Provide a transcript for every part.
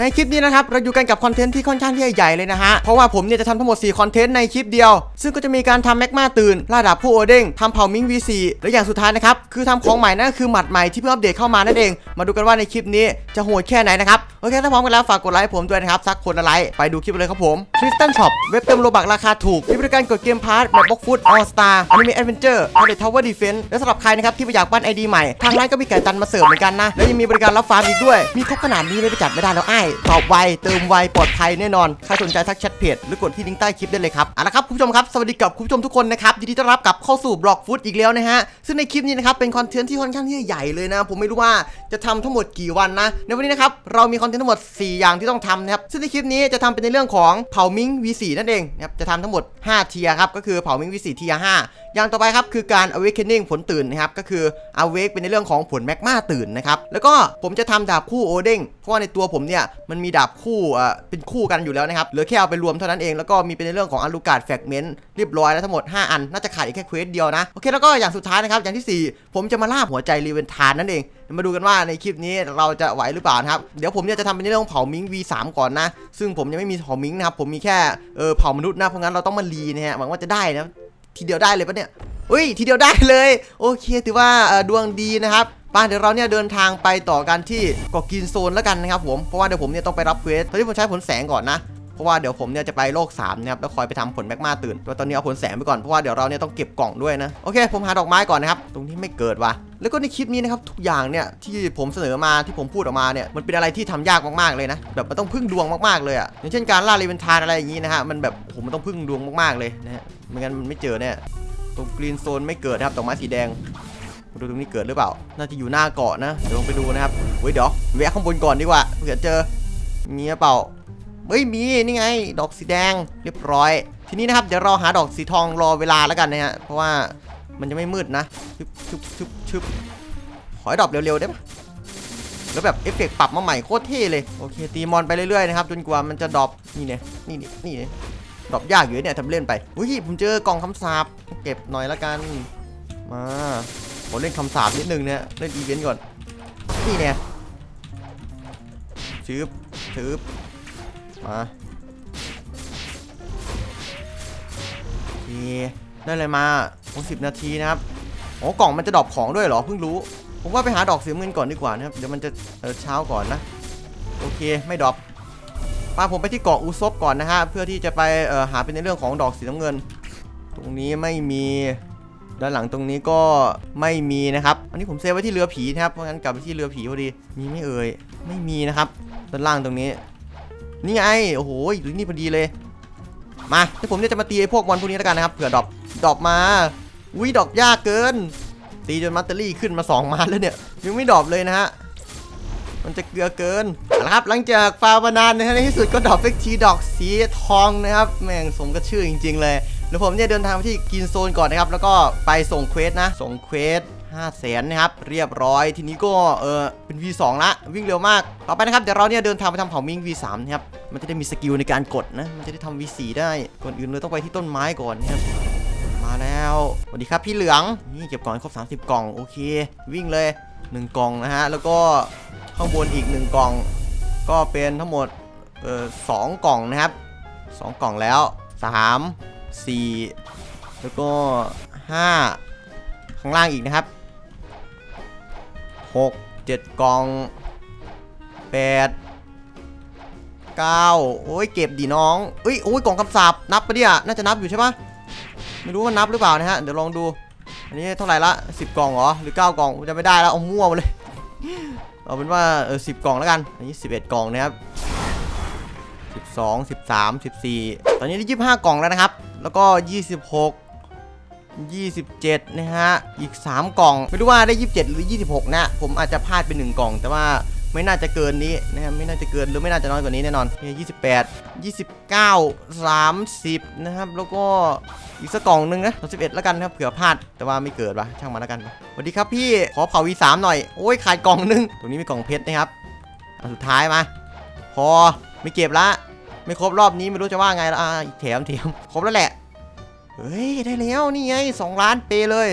ในคลิปนี้นะครับเราอยู่กันกับคอนเทนต์ที่ค่อนข้างที่ใหญ่เลยนะฮะ เพราะว่าผมเนี่ยจะทำทั้งหมด 4 คอนเทนต์ในคลิปเดียว ซึ่งก็จะมีการทำแมกมาตื่นล่าดาบผู้โอเด้งทำเผามิง V4 และอย่างสุดท้ายนะครับ คือทำของใหม่นั่นคือหมัดใหม่ที่เพิ่งอัปเดตเข้ามานั่นเอง มาดูกันว่าในคลิปนี้จะโหดแค่ไหนนะครับ โอเค ถ้าพร้อมกันแล้วฝากกดไลค์ผมด้วยนะครับสักคนละไลค์ไปดูคลิปเลยครับผม Tristan Shop เว็บเติมโลบักราคาถูกมีบริการกดเกมพาร์ทแบบบล็อกฟุตออสตาร์อนิเมะแอดเวนเจอร์พาเลททาวเวอร์ดีเฟนและสำหรับใครนะครับที่อยากปั้นไอดีใหม่ทางร้านก็มีไก่ตันมาเสิร์ฟเหมือนกันนะแล้วยังมีบริการรับฟาร์มอีกด้วยมีครบขนาดนี้ไม่ไปจัดไม่ได้แล้วไอ้ายตอบไว เติมไว ปลอดภัยแน่นอน ใครสนใจทักแชทเพจหรือกดที่ลิงก์ใต้คลิปได้เลยครับเอาละครับคุณผู้ชมครับ สวัสดีกับคุณผู้ชมทุกคนนะครับ ยินดีต้อนรับกลับเข้าสู่บล็อกฟุตอีกแล้วนะฮะ ซึ่งในคลิปนี้นะครับเป็นคอนเทนต์ที่ค่อนข้างที่จะใหญ่เลยนะ ผมไม่รู้ว่าจะทำทั้งหมดกี่วันนะ ในวันนี้นะครับเรามีคอนเทนต์ทั้งหมด 4 อย่างที่ต้องทำนะครับ ซึ่งในคลิปนี้จะทำเป็นในเรื่องของเผามิง V4 นั่นเองนะครับ จะทำทั้งหมด 5 เทียร์ครับ ก็คือเผามิง V4 เทียร์5อย่างต่อไปครับคือการ awakening ผลตื่นนะครับ ก็คือ awake เป็นในเรื่องของผลแมกมาตื่นนะครับ แล้วก็ผมจะทำดาบคู่โอเด้งเพราะว่าในตัวผมเนี่ยมันมีดาบคู่อ่าเป็นคู่กันอยู่แล้วนะครับเหลือแค่เอาไปรวมเท่านั้นเองแล้วก็มีเป็นในเรื่องของอลูกาดแฟกเมนต์เรียบร้อยแล้วทั้งหมด 5 อันน่าจะขาดอีกแค่เควสเดียวนะโอเคแล้วก็อย่างสุดท้ายนะครับอย่างที่ 4 ผมจะมาล่าหัวใจรีเวนทานนั่นเองมาดูกันว่าในคลิปนี้เราจะไหวหรือเปล่านะครับ เดี๋ยวผมเนี่ยจะทำเป็นเรื่องของเผามิง V3 ก่อนนะ ซึ่งผมยังไม่มีเผามิงนะครับ ผมมีแค่เออเผามนุษย์นะ เพราะงั้นเราต้องมารีนะฮะ หวังว่าจะได้นะ ทีเดียวได้เลยปะเนี่ยอุ้ยทีเดียวได้เลย โอเค ถือว่าดวงดีนะครับป้าเดี๋ยวเราเนี่ยเดินทางไปต่อกันที่เกาะกินโซนแล้วกันนะครับผมเพราะว่าเดี๋ยวผมเนี่ยต้องไปรับเควสตอนนี้ผมใช้ผลแสงก่อนนะ เพราะว่าเดี๋ยวผมเนี่ยจะไปโลก3นะครับแล้วคอยไปทำผลแมกมาตื่นแต่ตอนนี้เอาผลแสงไปก่อนเพราะว่าเดี๋ยวเราเนี่ยต้องเก็บกล่องด้วยนะโอเค ผมหาดอกไม้ก่อนนะครับตรงนี้ไม่เกิดว่ะแล้วก็ในคลิปนี้นะครับทุกอย่างเนี่ยที่ผมเสนอมาที่ผมพูดออกมาเนี่ยมันเป็นอะไรที่ทำยากมากๆเลยนะแบบมันต้องพึ่งดวงมากๆเลยอะอย่างเช่นการล่าเรเวนทานอะไรอย่างนี้นะฮะมันแบบโอ้โหมันต้องพึ่งดวงมากๆเลยนะฮะไม่งั้นมันไม่เจอเนี่ยตรงกรีนโซนไม่เกิดนะครับดอกไม้สีแดงดูตรงนี้เกิดหรือเปล่า น่าจะอยู่หน้าเกาะนะ เดี๋ยวลงไปดูนะครับเฮ้ยเดี๋ยวแวะข้างบนก่อนดีกว่าเผื่อเจอมีหรือเปล่า เฮ้ยมีนี่ไง ดอกสีแดงเรียบร้อย ทีนี้นะครับเดี๋ยวเราหาดอกสีทองรอเวลาแล้วกันนะฮะเพราะว่ามันจะไม่มืดนะชึบชึบชึบชึบขอให้ดอปเร็วๆได้ปะแล้วแบบเอฟเฟกต์ปรับมาใหม่โคตรเท่เลยโอเคตีมอนไปเรื่อยๆนะครับจนกว่ามันจะดรอปนี่เนี่ยนี่นี่นี่เนี่ยดรอปยากอยู่เนี่ยทำเล่นไปอุ้ยผมเจอกล่องคำสาปเก็บหน่อยละกันมาขอเล่นคำสาปนิดนึงเนี่ยเล่นอีเวนต์ก่อนนี่เนี่ยชึบชึบ มาเคได้เลยมาคงสิบนาทีนะครับโอ้กล่องมันจะดรอปของด้วยเหรอเพิ่งรู้ ผมว่าไปหาดอกสีเงินก่อนดีกว่านะครับเดี๋ยวมันจะเช้าก่อนนะ โอเคไม่ดรอปป้าผมไปที่เกาะอุซบก่อนนะฮะเพื่อที่จะไปเออหาเป็นในเรื่องของดอกสีน้ำเงิน ตรงนี้ไม่มีด้านหลังตรงนี้ก็ไม่มีนะครับ อันนี้ผมเซฟไว้ที่เรือผีนะครับเพราะงั้นกลับไปที่เรือผีพอดีมีไม่เอ่ยไม่มีนะครับด้านล่างตรงนี้ นี่ไงโอ้โหอยู่นี่พอดีเลย มาเดี๋ยวผมเนี่ยจะมาตีไอ้พวกมอนพวกนี้แล้วกันนะครับเผื่อดอปดอปมาอุ้ยดอปยากเกิน ตีจนมัตเตอรี่ขึ้นมา2มาแล้วเนี่ยยังไม่ดอปเลยนะฮะมันจะเกลือเกินเอาละครับ หลังจากฟาร์มานานนะฮะในที่สุดก็ดอปเฟกทีดอกสีทองนะครับ แม่งสมกับชื่อจริง ๆ เลยเดี๋ยวผมเนี่ยเดินทางไปที่กินโซนก่อนนะครับ แล้วก็ไปส่งเควสนะ ส่งเควส 5แสนนะครับ เรียบร้อยทีนี้ก็เออเป็น V2 ละวิ่งเร็วมาก ต่อไปนะครับเดี๋ยวเราเนี่ยเดินทางไปทำเผามิง V3 นะครับมันจะได้มีสกิลในการกดนะมันจะได้ทำ V4 ได้ก่อนอื่นเลยต้องไปที่ต้นไม้ก่อนนะครับมาแล้วสวัสดีครับพี่เหลืองนี่เก็บกล่องครบ 30 กล่องโอเค วิ่งเลย 1 กล่องนะฮะแล้วก็ข้างบนอีก 1 กล่อง ก็เป็นทั้งหมดเออสองกล่องนะครับ 2 กล่องแล้ว 3 4 แล้วก็ 5 ข้างล่างอีกนะครับ หกเจ็ดกล่องแปดเก้าโอ้ยเก็บดีน้องเอ้ยโอ้ยกล่องคำสาปนับปะเนี่ยน่าจะนับอยู่ใช่ปะไม่รู้ว่านับหรือเปล่านะฮะเดี๋ยวลองดูอันนี้เท่าไหร่ละสิบกล่องเหรอหรือเก้ากล่องจะไม่ได้แล้วเอามั่วมาเลยเอาเป็นว่าเออสิบกล่องแล้วกันอันนี้สิบเอ็ดกล่องนะครับสิบสองสิบสามสิบสี่ตอนนี้ได้ยี่สิบห้ากล่องแล้วนะครับ แล้วก็ยี่สิบหก 27 นะฮะ อีก 3 กล่อง ไม่รู้ว่าได้ 27 หรือ 26 นะ ผมอาจจะพลาดไป 1 กล่อง แต่ว่าไม่น่าจะเกินนี้นะฮะ ไม่น่าจะเกินหรือไม่น่าจะน้อยกว่านี้แน่นอน28 29 30นะครับ แล้วก็อีกสักกล่องหนึงนะ31แล้วกันนะครับ เผื่อพลาด แต่ว่าไม่เกิดวะช่างมันแล้วกันสวัสดีครับพี่ ขอเผา V3 หน่อย โอ้ย ขาดกล่องหนึง ตรงนี้มีกล่องเพชรนะครับอันสุดท้ายมา พอ ไม่เก็บละ ไม่ครบรอบนี้ไม่รู้จะว่าไงละอ่าอีกแถมแถมครบแล้วแหละ เฮ้ย ได้แล้วนี่ไง 2 ล้านเปเลย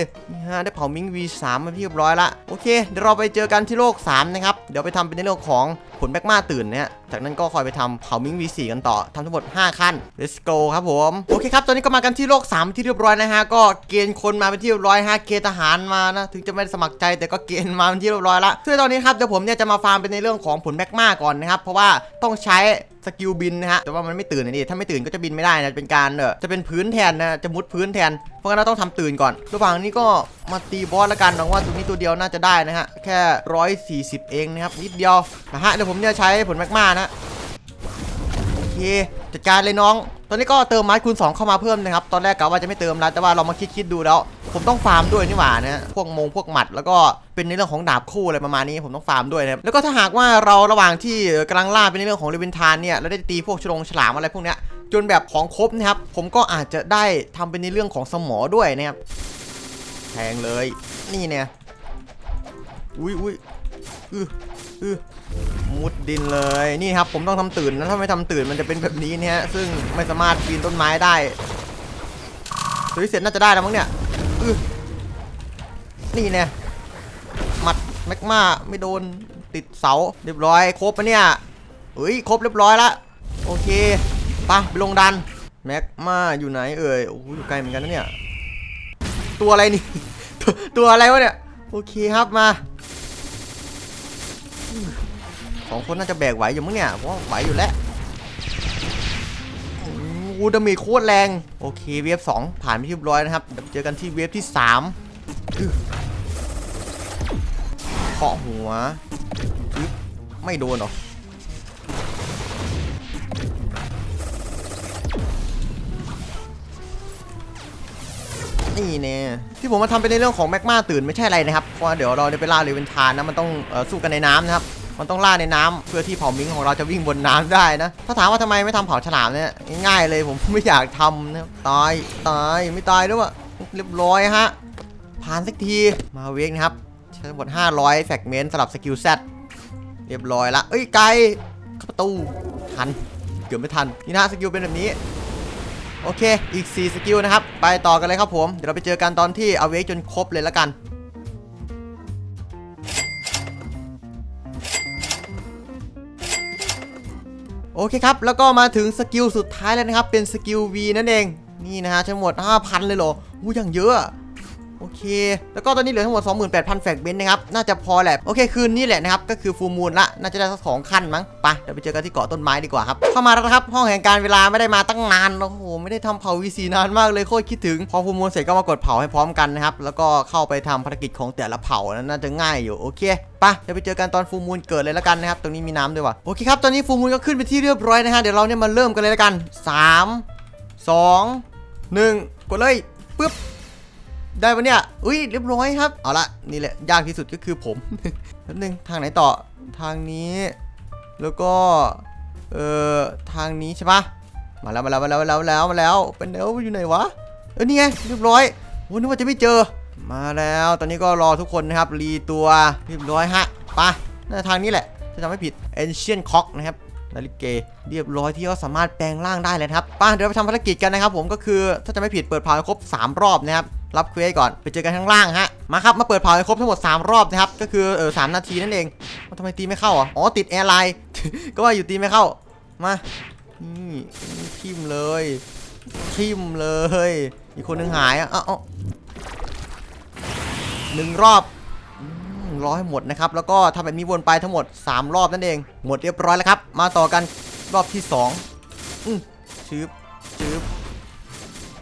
ฮะได้เผามิง V3 มาที่เรียบร้อยละโอเค เดี๋ยวเราไปเจอกันที่โลก 3 นะครับ เดี๋ยวไปทำเป็นในเรื่องของผลแมกมาตื่นเนี่ย จากนั้นก็คอยไปทำเผามิง V4 กันต่อทำทั้งหมด 5 ขั้น let's go ครับผม โอเคครับ ตอนนี้ก็มากันที่โลก 3 ที่เรียบร้อยนะฮะ ก็เกณฑ์คนมาเป็นที่เรียบร้อยฮะเกณฑ์ทหารมานะ ถึงจะไม่สมัครใจแต่ก็เกณฑ์มาเป็นที่เรียบร้อยละซึ่งตอนนี้ครับเดี๋ยวผมเนี่ยจะมาฟาร์มเป็นในเรื่องของผลแมกมาก่อนนะครับ เพราะว่าต้องใช้สกิลบินนะฮะ แต่ว่ามันไม่ตื่นนี่ถ้าไม่ตื่นก็จะบินไม่ได้นะ เป็นการเออจะเป็นพื้นแทนนะ จะมุดพื้นแทน เพราะงั้นเราต้องทำตื่นก่อน ระหว่างนี้ก็มาตีบอสละกันหวังว่าตัวนี้ตัวเดียวน่าจะได้นะฮะ แค่ 140 เองนะครับ นิดเดียวนะฮะ เดี๋ยวผมเนี่ยใช้ผลแมกมานะโอเคจัดการเลยน้อง ตอนนี้ก็เติมไม้คูณ2เข้ามาเพิ่มนะครับ ตอนแรกกะว่าจะไม่เติมแล้วแต่ว่าเรามาคิดๆดูแล้ว ผมต้องฟาร์มด้วยนี่หว่านะพวกมงพวกหมัด แล้วก็เป็นในเรื่องของดาบคู่อะไรประมาณนี้ผมต้องฟาร์มด้วยนะครับแล้วก็ถ้าหากว่าเราระหว่างที่กำลังล่าเป็นในเรื่องของเรเวนทานเนี่ยเราได้ตีพวกฉลงฉลามอะไรพวกเนี้ยจนแบบของครบนะครับ ผมก็อาจจะได้ทำเป็นในเรื่องของสมอด้วยนะครับแทงเลย นี่เนี่ยอุ้ยอุ้ยอืออือ มุดดินเลยนี่ครับผมต้องทำตื่นนะถ้าไม่ทำตื่นมันจะเป็นแบบนี้เนี่ยฮะซึ่งไม่สามารถปีนต้นไม้ได้ตัวที่เสร็จน่าจะได้แล้วมั้งเนี่ยอือนี่เนี่ยหมัดแม็กมาไม่โดนติดเสาเรียบร้อยครบปะเนี่ยเฮ้ยครบเรียบร้อยละโอเคไปไปลงดันแม็กมาอยู่ไหนเอ่ยโอ้โหอยู่ไกลเหมือนกันนะเนี่ยตัวอะไรนี่ ตัวอะไรวะเนี่ยโอเคครับมา สองคนน่าจะแบกไหวอยู่มั้งเนี่ยเพราะไหวอยู่แล้วอูดามีโคตรแรง โอเคเวฟสองผ่านไปที่ร้อยนะครับเดี๋ยวเจอกันที่เวฟที่สามเคาะหัวไม่โดนหรอนี่เนี่ยที่ผมมาทำเป็นในเรื่องของแมกมาตื่นไม่ใช่อะไรนะครับเพราะว่าเดี๋ยวเราได้ไปล่าเรเวนทานนะมันต้องออสู้กันในน้ำนะครับ มันต้องล่าในน้ำเพื่อที่เผ่ามิงของเราจะวิ่งบนน้ำได้นะ ถ้าถามว่าทำไมไม่ทำเผาฉลามเนี่ยง่ายเลยผมไม่อยากทำนะตายตายไม่ตายด้วยวะเรียบร้อยฮะผ่านสักทีมาเวกนะครับใช้ทั้งหมด500แฟกเมนต์สลับสกิลแซดเรียบร้อยละเอ้ยไกลเข้าประตูทันเกือบไม่ทันนี่นะสกิลเป็นแบบนี้โอเค อีก 4 สกิลนะครับ ไปต่อกันเลยครับผม เดี๋ยวเราไปเจอกันตอนที่เอาเวกจนครบเลยละกัน โอเคครับ แล้วก็มาถึงสกิลสุดท้ายแล้วนะครับ เป็นสกิล V นั่นเอง นี่นะฮะทั้งหมด 5,000 เลยเหรออู้ยังเยอะ โอเค แล้วก็ตอนนี้เหลือทั้งหมด 28,000 แฟกเบนนะครับ น่าจะพอแหละ โอเค คืนนี้แหละนะครับ ก็คือฟูมูลละ น่าจะได้สักสองขั้นมั้ง ไป เดี๋ยวไปเจอกันที่เกาะต้นไม้ดีกว่าครับ เข้ามาแล้วนะครับ ห้องแห่งการเวลาไม่ได้มาตั้งนาน โอ้โห ไม่ได้ทำเผา VC นานมากเลย โคตรคิดถึง พอฟูมูลเสร็จก็มากดเผาให้พร้อมกันนะครับ แล้วก็เข้าไปทำภารกิจของแต่ละเผานั้นน่าจะง่ายอยู่ โอเคไปเดี๋ยวไปเจอกันตอนฟูมูลเกิดเลยละกันนะครับ ตรงนี้มีน้ำด้วยว่ะ โอเคครับ ตอนนี้ฟูมูลก็ขึ้นไปที่เรียบร้อยนะฮะ เดี๋ยวเราเนี่ยมาเริ่มกันเลยละกันสามสองหนึ่งกดเลยปึ๊บ ได้ปะเนี่ย อุ้ยเรียบร้อยครับ เอาละนี่แหละยากที่สุดก็คือผมแป๊บนึงทางไหนต่อทางนี้ แล้วก็ เอ่อ ทางนี้ใช่ปะมาแล้วมาแล้วมาแล้วมาแล้วมาแล้วมาแล้วเป็นเดี๋ยวอยู่ไหนวะ เออนี่ไงเรียบร้อยโอ้นึกว่าจะไม่เจอ มาแล้วตอนนี้ก็รอทุกคนนะครับรีตัวเรียบร้อยฮะไปน่าจะทางนี้แหละถ้าจำไม่ผิด Ancient Cock นะครับ นาฬิกาเรียบร้อยที่เขาสามารถแปลงร่างได้เลยครับป้าเดี๋ยวเราไปทำภารกิจกันนะครับผมก็คือถ้าจะไม่ผิดเปิดเผาให้ครบ 3 รอบนะครับรับเควสก่อนไปเจอกันข้างล่างฮะมาครับมาเปิดเผาให้ครบทั้งหมด 3 รอบนะครับก็คือเออสนาทีนั่นเองว่าทำไมตีไม่เข้าอ๋อติดแอร์ไลน์ก็ว่าอยู่ตีไม่เข้ามานี่ทิมเลยทิมเลย อีกคนนึงหายอะเอ้าเอ้าหนึ่งรอบ รอให้หมดนะครับ แล้วก็ทำแบบนี้วนไปทั้งหมด 3 รอบนั่นเอง หมดเรียบร้อยแล้วครับ มาต่อกันรอบที่ 2 อืมชืบชืบ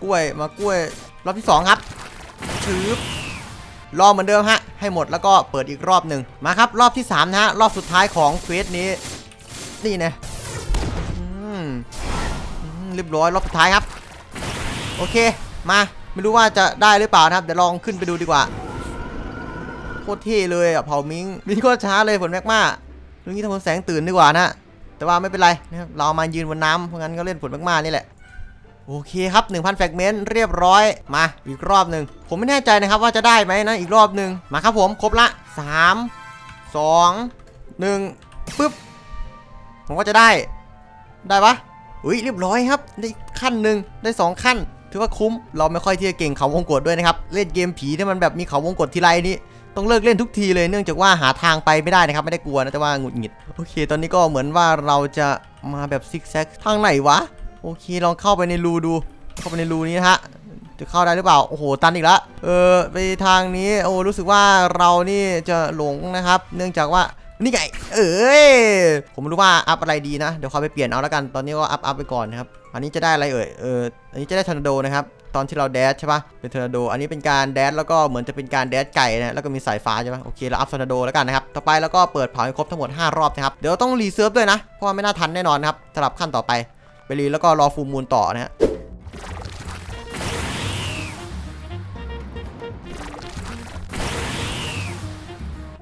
กล้วยมากล้วย รอบที่ 2 ครับชืบรอเหมือนเดิมฮะ ให้หมดแล้วก็เปิดอีกรอบหนึ่งมาครับ รอบที่ 3 นะฮะ รอบสุดท้ายของเควสนี้ นี่นะเรียบร้อยรอบสุดท้ายครับ โอเค มา ไม่รู้ว่าจะได้หรือเปล่านะครับ เดี๋ยวลองขึ้นไปดูดีกว่า ตรเท่เลยอะเผามิงมิงโคตรช้าเลยฝนแมกมาเรื่องนี้ทำผลแสงตื่นดีกว่านะแต่ว่าไม่เป็นไรนะครับเรามายืนบนน้ำเพราะงั้นก็เล่นฝนแมกมานี่แหละโอเคครับ 1,000แฟกเมนต์เรียบร้อยมาอีกรอบหนึ่งผมไม่แน่ใจนะครับว่าจะได้ไหมนะอีกรอบหนึ่งมาครับผมครบละ 3 2 1ปึ๊บผมว่าจะได้ ได้ปะอุ้ยเรียบร้อยครับได้ขั้นหนึ่งได้สองขั้น ถือว่าคุ้มเราไม่ค่อยที่จะเก่งเขาวงกดด้วยนะครับ เล่นเกมผีที่มันแบบมีเขาวงกดทีไรนี่ ต้องเลิกเล่นทุกทีเลยเนื่องจากว่าหาทางไปไม่ได้นะครับ ไม่ได้กลัวนะแต่ว่าหงุดหงิดโอเค ตอนนี้ก็เหมือนว่าเราจะมาแบบซิกแซกทางไหนวะโอเค ลองเข้าไปในรูดู เข้าไปในรูนี้นะฮะจะเข้าได้หรือเปล่า โอ้โห ตันอีกแล้ว เออ ไปทางนี้ โอ้ รู้สึกว่าเรานี่จะหลงนะครับ เนื่องจากว่า นี่ไง เอ้ย ผมไม่รู้ว่าอัพอะไรดีนะ เดี๋ยวขอไปเปลี่ยนเอาแล้วกัน ตอนนี้ก็อัพอัพไปก่อนนะครับ อันนี้จะได้อะไรเอ่ย เออ อันนี้จะได้ทอร์นาโดนะครับ ตอนที่เราแดชใช่ปะเป็นทอร์นาโด อันนี้เป็นการแดชแล้วก็เหมือนจะเป็นการแดชไก่นะแล้วก็มีสายฟ้าใช่ปะโอเคเราอัพทอร์นาโดแล้วกันนะครับต่อไปแล้วก็เปิดเผาให้ครบทั้งหมด 5 รอบนะครับเดี๋ยวต้องรีเซิร์ฟด้วยนะเพราะว่าไม่น่าทันแน่นอนนะครับสำหรับขั้นต่อไปไปรีแล้วก็รอฟูลมูลต่อนะฮะ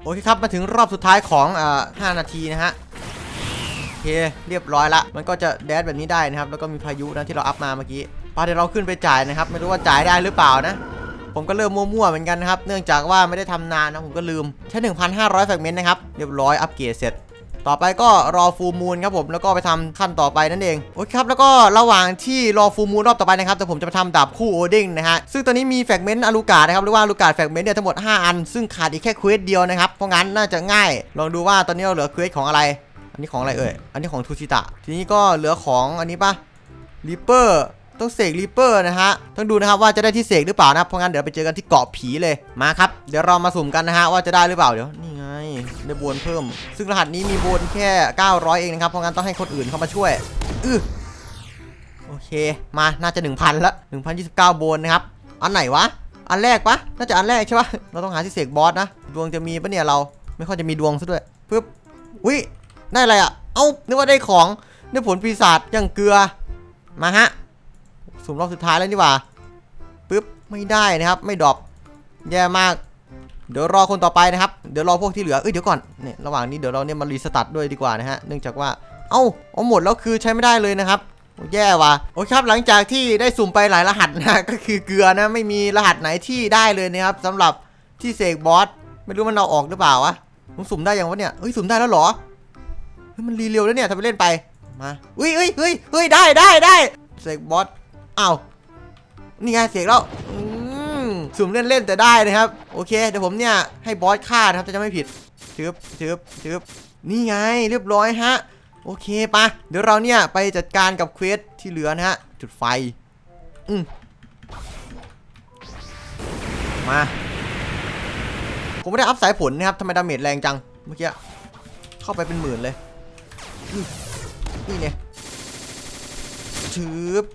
โอเคครับมาถึงรอบสุดท้ายของอ่า5นาทีนะฮะโอเคเรียบร้อยละ มันก็จะแดดแบบนี้ได้นะครับ แล้วก็มีพายุนะที่เราอัพมาเมื่อกี้ ปาเดี๋ยวเราขึ้นไปจ่ายนะครับ ไม่รู้ว่าจ่ายได้หรือเปล่านะ ผมก็เริ่มมั่วๆเหมือนกันนะครับ เนื่องจากว่าไม่ได้ทำนานนะผมก็ลืมใช้ 1,500แฟกเมนต์นะครับ เรียบร้อยอัปเกรดเสร็จต่อไปก็รอฟูมูลครับผมแล้วก็ไปทำขั้นต่อไปนั่นเองโอเคครับแล้วก็ระหว่างที่รอฟูมูลรอบต่อไปนะครับแต่ผมจะไปทำดาบคู่โอเดิงนะฮะซึ่งตอนนี้มีแฟกเมนต์อลูกาดนะครับหรือว่าอลูกาดแฟกเมนต์เนี่ยทั้งหมด 5 อัน ซึ่งขาดอีกแค่เควสเดียวนะครับเพราะงั้นน่าจะง่าย ลองดูว่าตอนนี้เราเหลือเควสของอะไร อันนี้ของอะไรเอ่ยอันนี้ของทูชิตะทีนี้ก็เหลือของอันนี้ปะริปเปอร์ ต้องเสกริปเปอร์นะฮะ ต้องดูนะครับว่าจะได้ที่เสกหรือเปล่านะ เพราะงั้นเดี๋ยวไปเจอกันที่เกาะผีเลย มาครับ เดี๋ยวเรามาสุ่มกันนะฮะว่าจะได้หรือเปล่าเดี๋ยวนี่ไงได้บวนเพิ่ม ซึ่งรหัสนี้มีบวนแค่ 900 เองนะครับ เพราะงั้นต้องให้คนอื่นเข้ามาช่วยอือโอเค มา น่าจะ 1,000ละ1,029 โบนนะครับ อันไหนวะ อันแรกปะน่าจะอันแรกใช่ปะเราต้องหาที่เสกบอสนะ ดวงจะมีปะเนี่ยเรา ไม่ค่อยจะมีดวงซะด้วยปึ๊บวิได้อะไรอะเอ้า นึกว่าได้ของ ได้ผลปีศาจอย่างเกลือ มาฮะ สุ่มรอบสุดท้ายแล้วนี่หว่าปึ๊บไม่ได้นะครับ ไม่ดรอปแย่มาก เดี๋ยวรอคนต่อไปนะครับ เดี๋ยวรอพวกที่เหลือเอ้ยเดี๋ยวก่อนเนี่ยระหว่างนี้เดี๋ยวเราเนี่ยมารีสตาร์ทด้วยดีกว่านะฮะเนื่องจากว่าเอ้าเอาหมดแล้วคือใช้ไม่ได้เลยนะครับแย่ว่ะโอเคครับหลังจากที่ได้สุ่มไปหลายรหัสนะก็คือเกลือนะไม่มีรหัสไหนที่ได้เลยนะครับสำหรับที่เสกบอสไม่รู้มันเอาออกหรือเปล่าวะผมสุ่มได้ยังวะเนี่ยเฮ้ยสุ่มได้แล้วหรอเฮ้ยมันรีเร็วแล้วเนี่ยทำไปเล่นไปมาเฮ้ยเฮ้ยเฮ้ยเฮ้ยได้ได้ได้เสกบอส อ้าวนี่ไงเสกแล้วอืมสุ่มเล่นๆแต่ได้นะครับ โอเคเดี๋ยวผมเนี่ยให้บอสฆ่านะครับจะไม่ผิดชึบชึบชึบนี่ไงเรียบร้อยฮะ โอเคปะเดี๋ยวเราเนี่ยไปจัดการกับเควสที่เหลือนะฮะ จุดไฟ อืมมา ผมไม่ได้อัพสายผลนะครับทำไมดาเมจแรงจัง เมื่อกี้ เข้าไปเป็นหมื่นเลย นี่เนี่ยชึบ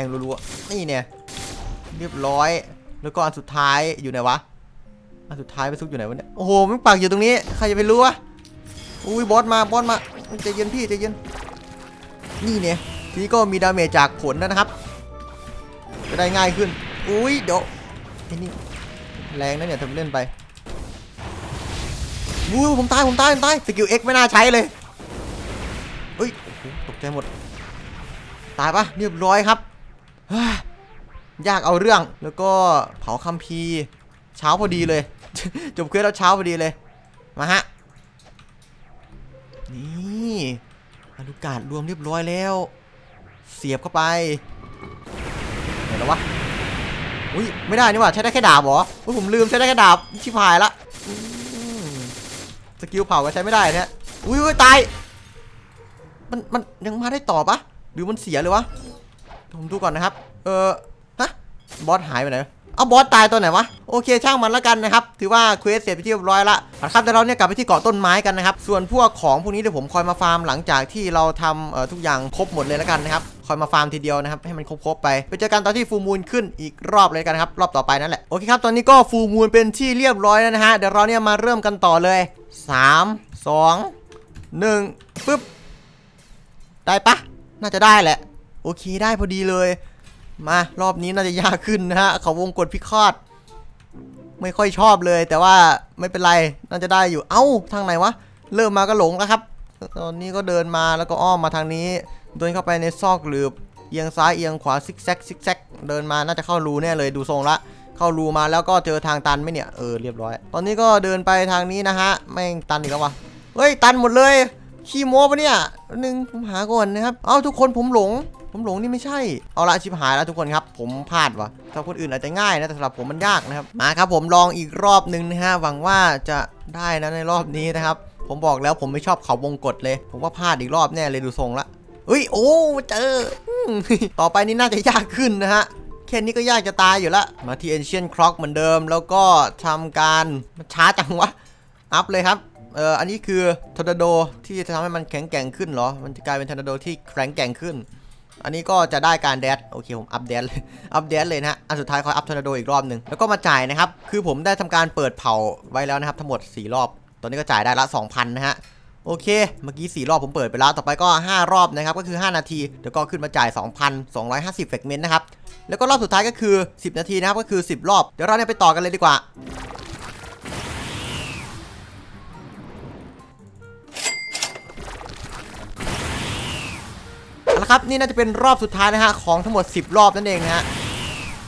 งรัวๆนี่เนี่ย เรียบร้อย แล้วก็อันสุดท้ายอยู่ไหนวะ อันสุดท้ายไปซุกอยู่ไหนวะเนี่ย โอ้โหมันปักอยู่ตรงนี้ ใครจะไปรู้วะ อุ้ยบอสมา บอสมาใจเย็นพี่ใจเย็น นี่เนี่ย ทีนี้ก็มีดาเมจจากผลนะครับ จะได้ง่ายขึ้น อุ้ยเดี๋ยวไอ้นี่แรงนะเนี่ยทำเล่นไปวู้ผมตายผมตายผมตายสกิล X ไม่น่าใช้เลยเฮ้ยตกใจหมด ตายปะเรียบร้อยครับ ยากเอาเรื่องแล้วก็เผาคัมภีร์เช้าพอดีเลย จบเควสแล้วเช้าพอดีเลย มาฮะ นี่อนุกาศรวมเรียบร้อยแล้ว เสียบเข้าไปไหนแล้ววะอุ้ยไม่ได้นี่หว่าใช้ได้แค่ดาบเหรออุ๊ยผมลืมใช้ได้แค่ดาบชิบหายละสกิลเผาก็ใช้ไม่ได้เนี่ยอุ้ยตาย มันมันยังมาได้ต่อปะหรือมันเสียเลยวะ ผมดูก่อนนะครับ เออฮะบอสหายไปไหนเอาบอสตายตัวไหนวะโอเคช่างมันแล้วกันนะครับถือว่าเควสเสร็จไปที่เรียบร้อยละครับเดี๋ยวเราเนี่ยกลับไปที่เกาะต้นไม้กันนะครับส่วนพวกของพวกนี้เดี๋ยวผมคอยมาฟาร์มหลังจากที่เราทำทุกอย่างครบหมดเลยแล้วกันนะครับคอยมาฟาร์มทีเดียวนะครับให้มันครบๆไปไปเจอกันตอนที่ฟูมูลขึ้นอีกรอบเลยกันครับรอบต่อไปนั่นแหละโอเคครับตอนนี้ก็ฟูมูลเป็นที่เรียบร้อยแล้วนะฮะเดี๋ยวเราเนี่ยมาเริ่มกันต่อเลย 3 2 1ปึ๊บได้ปะน่าจะได้แหละ โอเคได้พอดีเลย มารอบนี้น่าจะยากขึ้นนะฮะเขาวงกดพิฆาตไม่ค่อยชอบเลย แต่ว่าไม่เป็นไรน่าจะได้อยู่เอ้าทางไหนวะเริ่มมาก็หลงแล้วครับ ตอนนี้ก็เดินมาแล้วก็อ้อมมาทางนี้เดินเข้าไปในซอกหลืบเอียงซ้ายเอียงขวาซิกแซกซิกแซกเดินมาน่าจะเข้ารูแน่เลยดูทรงละเข้ารูมาแล้วก็เจอทางตันไหมเนี่ยเออเรียบร้อย ตอนนี้ก็เดินไปทางนี้นะฮะแม่งตันอีกแล้ววะเฮ้ยตันหมดเลยขี้โม้ปะเนี่ยแป๊บนึงผมหาก่อนนะครับ เอ้าทุกคนผมหลง ผมหลงนี่ไม่ใช่ เอาละชิบหายแล้วทุกคนครับ ผมพลาดวะถ้าคนอื่นอาจจะง่ายนะแต่สำหรับผมมันยากนะครับ มาครับผมลองอีกรอบหนึ่งนะฮะ หวังว่าจะได้นะในรอบนี้นะครับ ผมบอกแล้วผมไม่ชอบเขาวงกดเลย ผมว่าพลาดอีกรอบแน่เลยดูทรงละเฮ้ยโอ้เจอ ต่อไปนี่น่าจะยากขึ้นนะฮะแค่นี้ก็ยากจะตายอยู่ละมาที่ Ancient Clock เหมือนเดิม แล้วก็ทำการช้าจังวะ อัพเลยครับ เอออันนี้คือทอร์นาโดที่จะทำให้มันแข็งแกร่งขึ้นเหรอ มันจะกลายเป็นทอร์นาโดที่แข็งแกร่งขึ้น อันนี้ก็จะได้การแดดโอเคผมอัพแดดเลยอัพแดดเลยนะฮะอันสุดท้ายคอยอัพทอร์นาโดอีกรอบหนึ่งแล้วก็มาจ่ายนะครับคือผมได้ทำการเปิดเผาไว้แล้วนะครับทั้งหมด 4 รอบ ตอนนี้ก็จ่ายได้ละ 2,000 นะฮะโอเค เมื่อกี้ 4 รอบผมเปิดไปแล้ว ต่อไปก็ 5 รอบนะครับ ก็คือ 5 นาที เดี๋ยวก็ขึ้นมาจ่าย 2,250เฟกเมนต์นะครับ แล้วก็รอบสุดท้ายก็คือ 10 นาทีนะครับ ก็คือ 10 รอบ เดี๋ยวเราเนี่ยไปต่อกันเลยดีกว่า เอาละครับนี่น่าจะเป็นรอบสุดท้ายนะฮะของทั้งหมด 10 รอบนั่นเองนะฮะ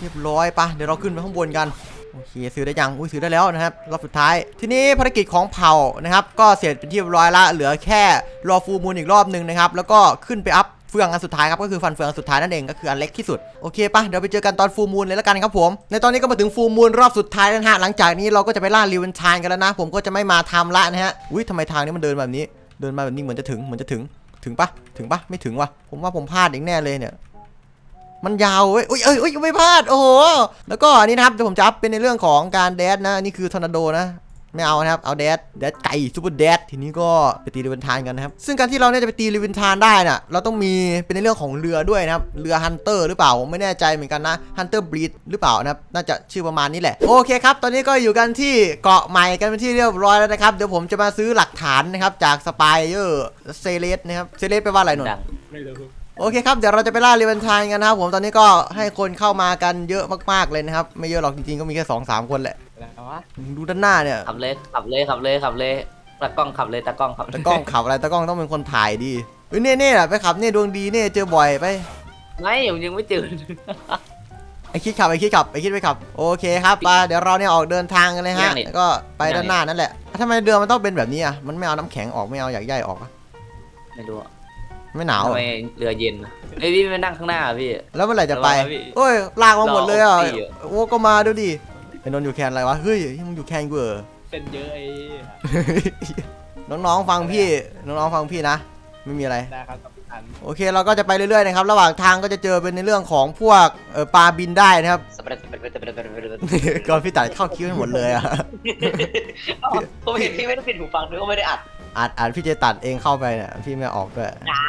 เรียบร้อยปะเดี๋ยวเราขึ้นไปข้างบนกันโอเคซื้อได้ยังอุ้ยซื้อได้แล้วนะครับรอบสุดท้าย ทีนี้ภารกิจของเผ่านะครับก็เสร็จเป็นที่เรียบร้อยละเหลือแค่รอฟูมูลอีกรอบหนึ่งนะครับแล้วก็ขึ้นไปอัพเฟืองอันสุดท้ายครับก็คือฟันเฟืองอันสุดท้ายนั่นเองก็คืออันเล็กที่สุดโอเคปะเดี๋ยวไปเจอกันตอนฟูมูลเลยแล้วกันครับผม ในตอนนี้ก็มาถึงฟูมูลรอบสุดท้ายแล้วนะฮะหลังจากนี้เราก็จะไปล่าลิเวนชานกันแล้วนะ ผมก็จะไม่มาทำละนะฮะอุ้ยทำไมทางนี้มันเดินแบบนี้ เดินมาแบบนี้เหมือนจะถึงเหมือนจะถึง ถึงปะถึงปะไม่ถึงวะผมว่าผมพลาดอีกแน่เลยเนี่ย มันยาวเว้ยเอ้ยเอ้ยอุ้ยไม่พลาดโอ้โหแล้วก็อันนี้นะครับเดี๋ยวผมจะอัพเป็นในเรื่องของการแดดนะอันนี่คือทอร์นาโดนะ ไม่เอานะครับ เอาแดดแดดไก่ซูเปอร์แดดทีนี้ก็ไปตีรีเวนทานกันนะครับ ซึ่งการที่เราเนี่ยจะไปตีรีเวนทานได้น่ะ เราต้องมีเป็นในเรื่องของเรือด้วยนะครับ เรือฮันเตอร์หรือเปล่า ผมไม่แน่ใจเหมือนกันนะฮันเตอร์บรีดหรือเปล่านะครับ น่าจะชื่อประมาณนี้แหละ โอเคครับ ตอนนี้ก็อยู่กันที่เกาะใหม่กันเป็นที่เรียบร้อยแล้วนะครับ เดี๋ยวผมจะมาซื้อหลักฐานนะครับจากสปายเออร์เซเลสนะครับ เซเลสแปลว่าอะไรหนูดังไม่รู้โอเคครับ เดี๋ยวเราจะไปล่าเรเวนทานกันนะครับผม ตอนนี้ก็ให้คนเข้ามากันเยอะมากๆเลยนะครับ ไม่เยอะหรอกจริงๆก็มีแค่สองสามคนแหละ แล้ววะดูด้านหน้าเนี่ยขับเลยขับเลยขับเลยขับเลยตากล้องขับเลยตากล้องขับตะกล้องขับอะไรตะกล้องต้องเป็นคนถ่ายดีเฮ้ยเน่เน่แหละไปขับเน่ดวงดีเน่เจอบ่อยไปไม่ผมยังไม่เจอไอคิดขับไอคิดขับไอคิดไปขับโอเคครับไปเดี๋ยวเราเนี่ยออกเดินทางกันเลยฮะแล้วก็ไปด้านหน้านั่นแหละทำไมเรือมันต้องเป็นแบบนี้อะมันไม่เอาน้ำแข็งออกไม่เอาอยากใยออกอะไม่รู้อะไม่หนาวทำอะไมเรือเย็นอะเอ้ยพี่ไปนั่งข้างหน้าอะพี่แล้วเมื่อไหร่จะไประวังนะพี่โอ้ยลากมาหมดเลยอะรอพี่อะโอ้ก็มาดูดิ ไอ้นนท์อยู่แคนอะไรวะ เฮ้ยมึงอยู่แคนกูเหรอ เป็นเยอะไอ้น้องๆฟังพี่ น้องๆฟังพี่นะ ไม่มีอะไร ได้ครับกับอันโอเคเราก็จะไปเรื่อยๆนะครับ ระหว่างทางก็จะเจอเป็นในเรื่องของพวกเออปลาบินได้นะครับก่อนพี่ตัดเข้าคิ้วให้หมดเลยอะผมเห็นพี่ไม่ได้ปิดหูฟังด้วยก็ไม่ได้อัดอัดอัดพี่จะตัดเองเข้าไปเนี่ยพี่ไม่ออกด้วยจ้า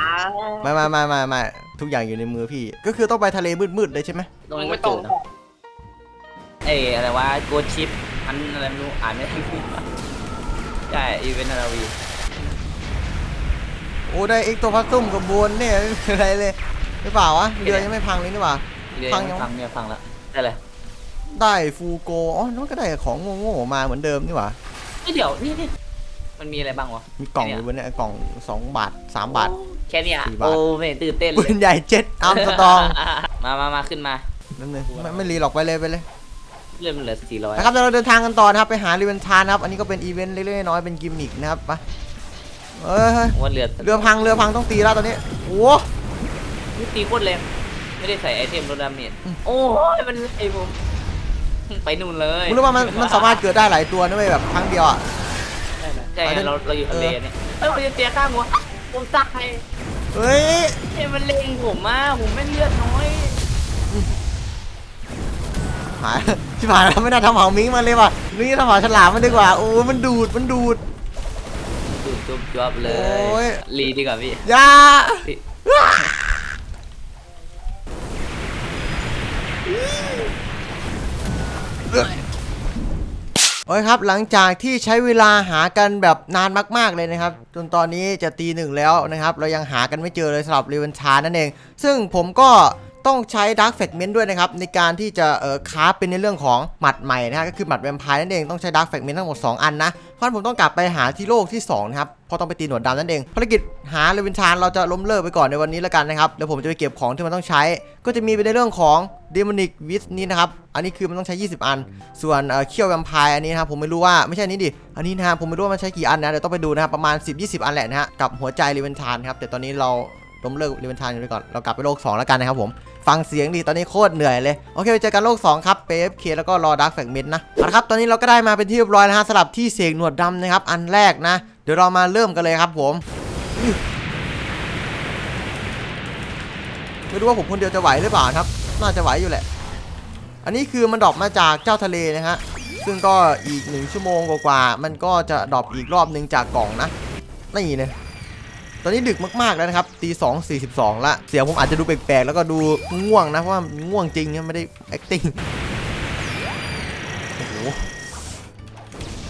ไม่ไม่ไม่ไม่ไม่ทุกอย่างอยู่ในมือพี่ ก็คือต้องไปทะเลมืดๆเลยใช่ไหมตรงนี้ไม่เจอนะ เอ้ยอะไรวะโกชิปอันอะไรไม่รู้อ่านไม่ได้ใช่อีเวนต์นาวีโอ้ได้เอ็กโตพัสซุ่มกับบวนเนี่ยไม่เป็นอะไรเลยหรือเปล่าวะเรือยังไม่พังเลยนี่หว่า เรือฟัยังงยัง ฟังเนี่ยฟังแล้วได้เลยได้ฟูโกอ๋อน้องก็ได้ของโง่ๆมาเหมือนเดิมนี่หว่าเฮ้ยเดี๋ยวนี่นี่มันมีอะไรบ้างวะมีกล่องไอ้อเนี่ยยู่บนเนี่ยกล่อง2บาท3บาท แค่เนี้ยสี่บาท โอ้ไม่ตื่นเต้นเลปืยนใหญ่เจ็ดอัมสตรองมามามาขึ้นมานั่นเลยไม่ไม่รีหรอกไปเลยไปเลย เลื่อนมันเหลือสี่ร้อยนะครับเดี๋ยวเราเดินทางกันต่อนะครับไปหารีเวนทานนะครับ อันนี้ก็เป็นอีเวนต์เล็กๆน้อยๆเป็นกิมมิกนะครับไปเอ้ยเฮ้ยว่าเรือเรือพังเรือพังต้องตีแล้วตอนนี้โอ้นี่ตีโคตรแรงไม่ได้ใส่ไอเทมลดดาเมจโอ้ยมันไอผมไปนู่นเลยมึงรู้ว่ามันมันสามารถเกิดได้หลายตัวนะเว้ยแบบครั้งเดียวอะได้นะใช่เราเราอยู่ทะเลเนี่ยเอ้ยมันจะเตียข้างหัวผมตายเฮ้ยเอ้ยมันเล็งผมมากผมไม่เลือดน้อยหาย ชิบหายแล้วไม่น่าทำเหามิงมาเลยว่ะนี่ทำเหาฉลามมันดีกว่า โอ้ยมันดูดมันดูดจุบจุบจวบเลโอ้ย ยรีดีกว่าพี่อยาพี่โอ้ยครับหลังจากที่ใช้เวลาหากันแบบนานมาก ๆเลยนะครับ จนตอนนี้จะตีหนึ่งแล้วนะครับ เรายังหากันไม่เจอเลยสำหรับเรเวนชานั่นเอง ซึ่งผมก็ ต้องใช้ดาร์ f แฟกเมนต์ด้วยนะครับ ในการที่จะเอ่อคราฟเป็นในเรื่องของหมัดใหม่นะฮะก็คือหมัดแวมไพร์นั่นเองต้องใช้ดาร์ f แฟกเมนต์ทั้งหมด 2 อันนะ เพราะฉะนั้นผมต้องกลับไปหาที่โลกที่2นะครับเพราะต้องไปตีหนวดดำนั่นเองภารกิจหาเลวินทานเราจะล้มเลิกไปก่อนในวันนี้แล้วกันนะครับเดี๋ยวผมจะไปเก็บของที่มันต้องใช้ ก็จะมีเป็นในเรื่องของเดมอนิกวิสนี้นะครับอันนี้คือมันต้องใช้ 20 อัน ส่วนเอ่อเคี่ยวแวมไพร์อันนี้นะครับผมไม่รู้ว่าไม่ใช่นี้ดิอันนี้นะครับผมไม่รู้ว่ามันใช้กี่อันนะเดี๋ยวต้องไปดูนะครับประมาณ 10-20 อันแหละนะฮะกับหัวใจเลวินทานครับแต่ตอนนี้เรา ล้มเลิกเรเวนทานอยู่ไปก่อน เรากลับไปโลก 2 แล้วกันนะครับผม ฟังเสียงดีตอนนี้โคตรเหนื่อยเลย โอเคไปเจอกันโลก 2 ครับเปฟเคแล้วก็รอดักแฟกเมนต์นะเอาละครับ ตอนนี้เราก็ได้มาเป็นที่เรียบร้อยแล้วฮะสลับที่เสกหนวดดำนะครับ อันแรกนะ เดี๋ยวเรามาเริ่มกันเลยครับผม ไม่รู้ว่าผมคนเดียวจะไหวหรือเปล่าครับ น่าจะไหวอยู่แหละ อันนี้คือมันดรอปมาจากเจ้าทะเลนะฮะ ซึ่งก็อีกหนึ่งชั่วโมงกว่าๆ มันก็จะดรอปอีกรอบหนึ่งจากกล่องนะ นี่เนี่ย ตอนนี้ดึกมากๆแล้วนะครับตีสองสี่สิบสองละเสียงผมอาจจะดูแปลกๆแล้วก็ดูง่วงนะเพราะว่าง่วงจริงไม่ได้ acting โอ้โห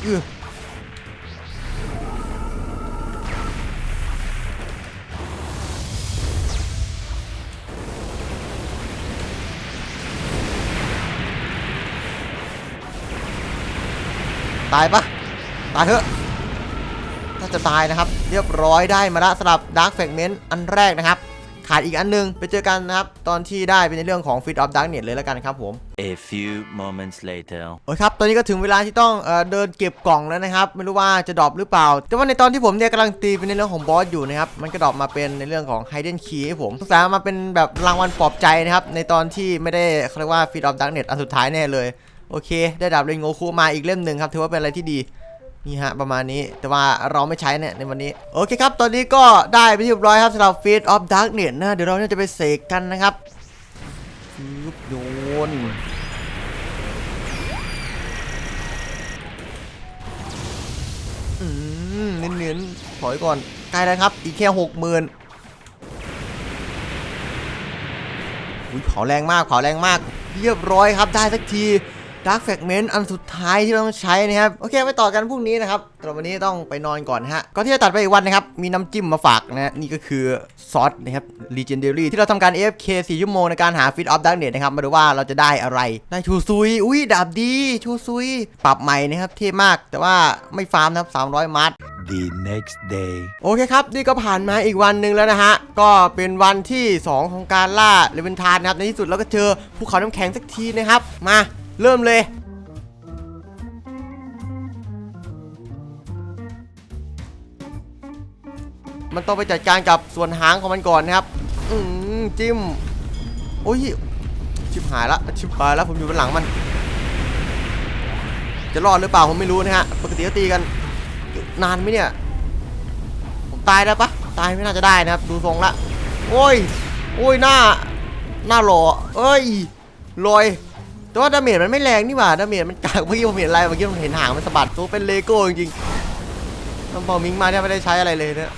อื้อตายปะตายเถอะ ถ้าจะตายนะครับ เรียบร้อยได้มาละสำหรับ Dark Fragment อันแรกนะครับ ขาดอีกอันหนึงไปเจอกันนะครับ ตอนที่ได้เป็นในเรื่องของ Fit of Darkness เลยแล้วกันครับผม A few moments later. โอเคครับ ตอนนี้ก็ถึงเวลาที่ต้องเออเดินเก็บกล่องแล้วนะครับ ไม่รู้ว่าจะดรอปหรือเปล่า แต่ว่าในตอนที่ผมเนี่ยกำลังตีเป็นในเรื่องของบอสอยู่นะครับ มันก็ดรอปมาเป็นในเรื่องของ Hidden Key ให้ผมสงสัยเอามาเป็นแบบรางวัลปลอบใจนะครับ ในตอนที่ไม่ได้เขาเรียกว่า Fit of Darkness อันสุดท้ายแน่เลย โอเค ได้ดาบเรนโงคูมาอีกเล่มหนึ่งครับ ถือว่าเป็นอะไรที่ดี นี่ฮะประมาณนี้แต่ว่าเราไม่ใช้เนี่ยในวันนี้ โอเคครับ ตอนนี้ก็ได้ไปที่เรียบร้อยครับสำหรับ Fate of Darkness นะเดี๋ยวเราเนี่ยจะไปเสกกันนะครับปึ๊บโดนอืมเน้นๆถอยก่อนใกล้แล้วครับ อีกแค่หกหมื่นอุ้ยเผาแรงมากเผาแรงมาก เรียบร้อยครับได้สักที ดาร์ f แฟกเมนต์อันสุดท้ายที่เราต้องใช้นะครับ โอเคไปต่อกันพรุ่งนี้นะครับแต่วันนี้ต้องไปนอนก่อนนะฮะก่อนที่จะตัดไปอีกวันนะครับ มีน้ำจิ้มมาฝากนะฮะนี่ก็คือซอสนะครับ Legendary ที่เราทำการ AFK 4ชั่วโมงในการหา Fit of Darkness นะครับ มาดูว่าเราจะได้อะไร ได้ชูซุย อุ้ยดาบดี ชูซุย ปรับใหม่นะครับ เท่มากแต่ว่าไม่ฟาร์มนะครับ300 มัด The next day. โอเคครับ นี่ก็ผ่านมาอีกวันหนึ่งแล้วนะฮะ ก็เป็นวันที่ 2 ของการล่าเลเวนทานนะครับ ในที่สุดเราก็เจอภูเขาน้ำแข็งสักทีนะครับ มา เริ่มเลยมันต้องไปจัดการกับส่วนหางของมันก่อนนะครับอืมจิ้ม โอ้ย ชิบหายละ ชิบหายแล้วผมอยู่บนหลังมัน จะรอดหรือเปล่าผมไม่รู้นะฮะ ปกติก็ตีกัน นานไหมเนี่ย ผมตายได้ปะตายไม่น่าจะได้นะครับ ดูทรงละ โอ้ย โอ้ยหน้า หน้าหล่อ เอ้ยลอย แต่ว่าดาเมจมันไม่แรงนี่หว่าดาเมจมันกากเมื่อกี้ผมเห็นอะไรเมื่อกี้ผมเห็นหางมันสะบัดตัวเป็นเลโก้จริงๆต้องบอกมิงมาเนี่ยไม่ได้ใช้อะไรเลยเนี่ย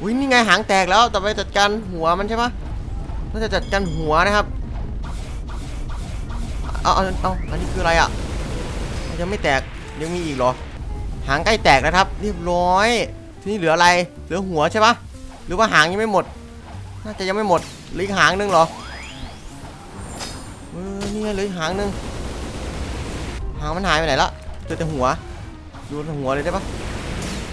อุ้ยนี่ไงหางแตกแล้วแต่ไปจัดการหัวมันใช่ปะน่าจะจัดการหัวนะครับเอาเอาเอาอันนี้คืออะไรอะยังไม่แตกยังมีอีกเหรอ หางใกล้แตกแล้วครับ เรียบร้อย ทีนี้เหลืออะไรเหลือหัวใช่ปะหรือว่าหางยังไม่หมด น่าจะยังไม่หมดหลืออีกหางนึงเหรอ ไงเหลืออีกหางหนึ่งหางมันหายไปไหนละเจอแต่หัวดูแต่หัวเลยได้ปะ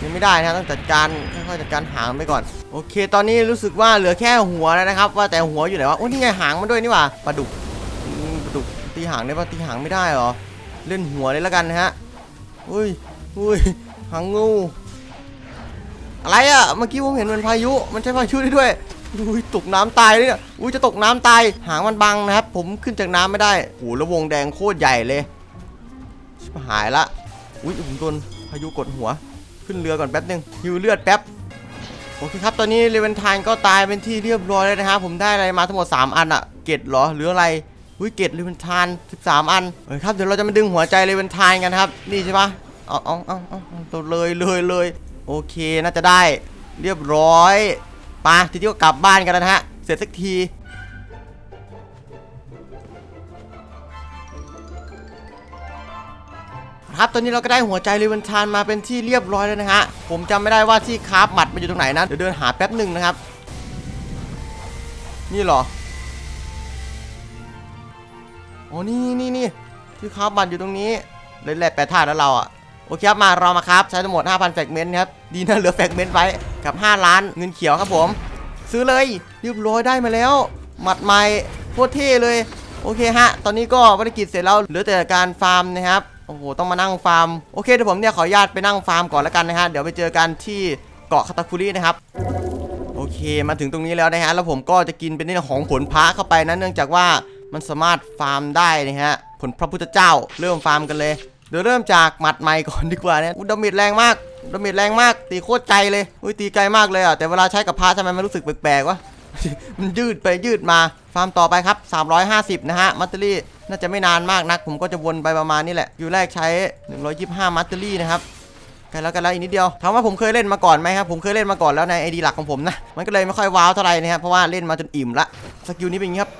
ยังไม่ได้นะต้องจัดการค่อยๆจัดการหางไปก่อนโอเค ตอนนี้รู้สึกว่าเหลือแค่หัวแล้วนะครับ ว่าแต่หัวอยู่ไหนวะโอ้นี่ไงหางมันด้วยนี่หว่าปลาดุกปลาดุกตีหางได้ปะตีหางไม่ได้เหรอเล่นหัวเลยแล้วกันนะฮะอุ้ยอุ้ยหางงู อะไรอะเมื่อกี้ผมเห็นมันพายุ มันใช้พายุได้ด้วย อุ้ยตกน้ำตายเลยเนี่ยอุ้ยจะตกน้ำตายหางมันบังนะครับ ผมขึ้นจากน้ำไม่ได้โอ้แล้ววงแดงโคตรใหญ่เลยชิบหายละอุ้ยผมโดนพายุกดหัว ขึ้นเรือก่อนแป๊บนึงฮิวเลือดแป๊บโอเคครับตอนนี้เลเวนทานก็ตายเป็นที่เรียบร้อยแล้วนะครับผมได้อะไรมาทั้งหมด 3 อันอะเกตเหรอหรืออะไรอุ้ยเกตเลเวนทาน 13 อันเอ้ยครับเดี๋ยวเราจะมาดึงหัวใจเลเวนทานกันครับ นี่ใช่ปะเอาเอาเอาเอาเอาเลยเลยเลยโอเคน่าจะได้เรียบร้อย ไปทีนี้ก็กลับบ้านกันแล้วนะฮะ เสร็จสักที ครับตอนนี้เราก็ได้หัวใจลเวนทานมาเป็นที่เรียบร้อยแล้วนะฮะ ผมจำไม่ได้ว่าที่คราฟหมัดมันอยู่ตรงไหนนะ เดี๋ยวเดินหาแป๊บหนึ่งนะครับ นี่เหรอ อ๋อ นี่นี่นี่ที่คราฟบัตรอยู่ตรงนี้ เล่นแร่แปรธาตุแล้วเราอะ โอเคครับมาเรามาครับใช้ทั้งหมด 5,000แฟกเมนต์ครับดีนะเหลือแฟกเมนต์ไว้กับ 5 ล้านเงินเขียวครับผม ซื้อเลยเรียบร้อยได้มาแล้วหมัดใหม่โคตรเท่เลยโอเคฮะ ตอนนี้ก็ภารกิจเสร็จแล้วเหลือแต่การฟาร์มนะครับโอ้โหต้องมานั่งฟาร์มโอเคเดี๋ยวผมเนี่ยขออนุญาตไปนั่งฟาร์มก่อนแล้วกันนะฮะเดี๋ยวไปเจอกันที่เกาะคาตาคุรินะครับโอเคมาถึงตรงนี้แล้วนะฮะแล้วผมก็จะกินเป็นเรื่องของผลพระเข้าไปนะเนื่องจากว่ามันสามารถฟาร์มได้นะฮะผลพระพุทธเจ้าเริ่มฟาร์มกันเลย เดี๋ยวเริ่มจากหมัดใหม่ก่อนดีกว่านี่ยอุดาเมจแรงมากดาเมจแรงมาก ตีโคตรไกลเลยอุ้ยตีไกลมากเลยอะแต่เวลาใช้กับพระทำไมมันรู้สึกแปลกๆวะมันยืดไปยืดมา ฟาร์มต่อไปครับ 350 นะฮะ มัตเตอรี่น่าจะไม่นานมากนัก ผมก็จะวนไปประมาณนี้แหละ อยู่แรกใช้ 125 มัตเตอรี่นะครับกันแล้วกันแล้วอีกนิดเดียวถามว่าผมเคยเล่นมาก่อนไหมครับ ผมเคยเล่นมาก่อนแล้วในไอดีหลักของผมนะ มันก็เลยไม่ค่อยว้าวเท่าไหร่นะครับ เพราะว่าเล่นมาจนอิ่มละ สกิลนี้เป็นอย่างนี้ครับ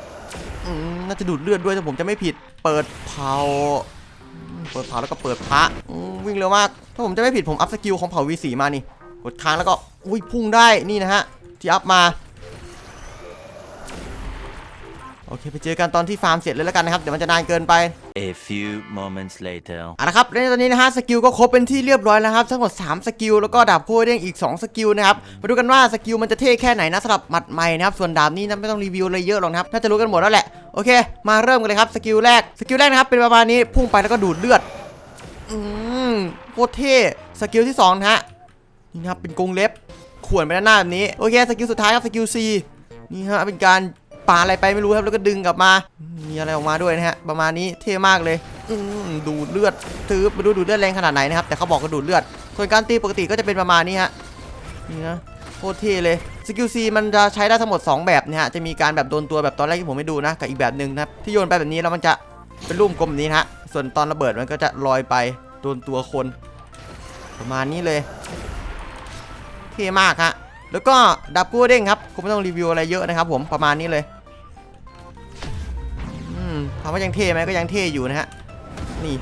อืมน่าจะดูดเลือดด้วยถ้าผมจะไม่ผิด เปิดเผา เปิดเผาแล้วก็เปิดพระวิ่งเร็วมาก ถ้าผมจะไม่ผิดผมอัพสกิลของเผ่า V4 มานี่ กดค้างแล้วก็อุ้ยพุ่งได้นี่นะฮะที่อัพมา โอเค ไปเจอกันตอนที่ฟาร์มเสร็จเลยแล้วกันนะครับ เดี๋ยวมันจะนานเกินไป A few moments later. เอาละครับและในตอนนี้นะฮะสกิลก็ครบเป็นที่เรียบร้อยแล้วครับ ทั้งหมด 3 สกิล แล้วก็ดาบคู่เด้งอีก 2 สกิลนะครับ มาดูกันว่าสกิลมันจะเท่แค่ไหนนะสำหรับหมัดใหม่นะครับ ส่วนดาบนี้นะไม่ต้องรีวิวอะไรเยอะหรอกนะครับ น่าจะรู้กันหมดแล้วแหละ โอเค มาเริ่มกันเลยครับ สกิลแรก สกิลแรกนะครับ เป็นประมาณนี้ พุ่งไปแล้วก็ดูดเลือด อืมโคตรเท่ สกิลที่2นะฮะ นี่นะครับ เป็นกรงเล็บ ข่วนไปด้านหน้าแบบนี้ โอเค สกิลสุดท้ายครับ สกิล C นี่ฮะ เป็นการ ปาอะไรไปไม่รู้ครับแล้วก็ดึงกลับมา มีอะไรออกมาด้วยนะฮะประมาณนี้เท่มากเลยดูดเลือดตื้อไปดูดูดเลือดแรงขนาดไหนนะครับแต่เขาบอกก็ดูดเลือด ส่วนการตีปกติก็จะเป็นประมาณนี้ฮะนี่นะโคตรเท่เลยสกิลซีมันจะใช้ได้ทั้งหมด 2 แบบนะฮะจะมีการแบบโดนตัวแบบตอนแรกที่ผมไม่ดูนะกับอีกแบบหนึ่งนะที่โยนไปแบบนี้แล้วมันจะเป็นรูปกลมแบบนี้นะฮะส่วนตอนระเบิดมันก็จะลอยไปโดนตัวคน ประมาณนี้เลย เท่มากฮะ แล้วก็ดับกู้เด้งครับผมไม่ต้องรีวิวอะไรเยอะนะครับ ผมประมาณนี้เลยอืมถามว่ายังเท่ไหมก็ยังเท่อยู่นะฮะนี่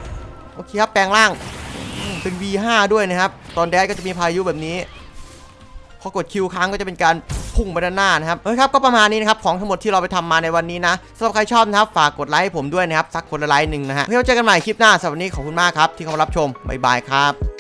โอเคครับแปลงร่างเป็น V5 ด้วยนะครับ ตอนแดดก็จะมีพายุแบบนี้พอกดคิวค้างก็จะเป็นการพุ่งไปด้านหน้านะครับเอ้ยครับก็ประมาณนี้นะครับของทั้งหมดที่เราไปทำมาในวันนี้นะสำหรับใครชอบนะครับฝากกดไลค์ผมด้วยนะครับสักคนละไลค์หนึ่งนะฮะเพื่อเจอกันใหม่คลิปหน้าสำหรับวันนี้ขอบคุณมากครับที่เข้ามารับชมบ๊ายบายครับ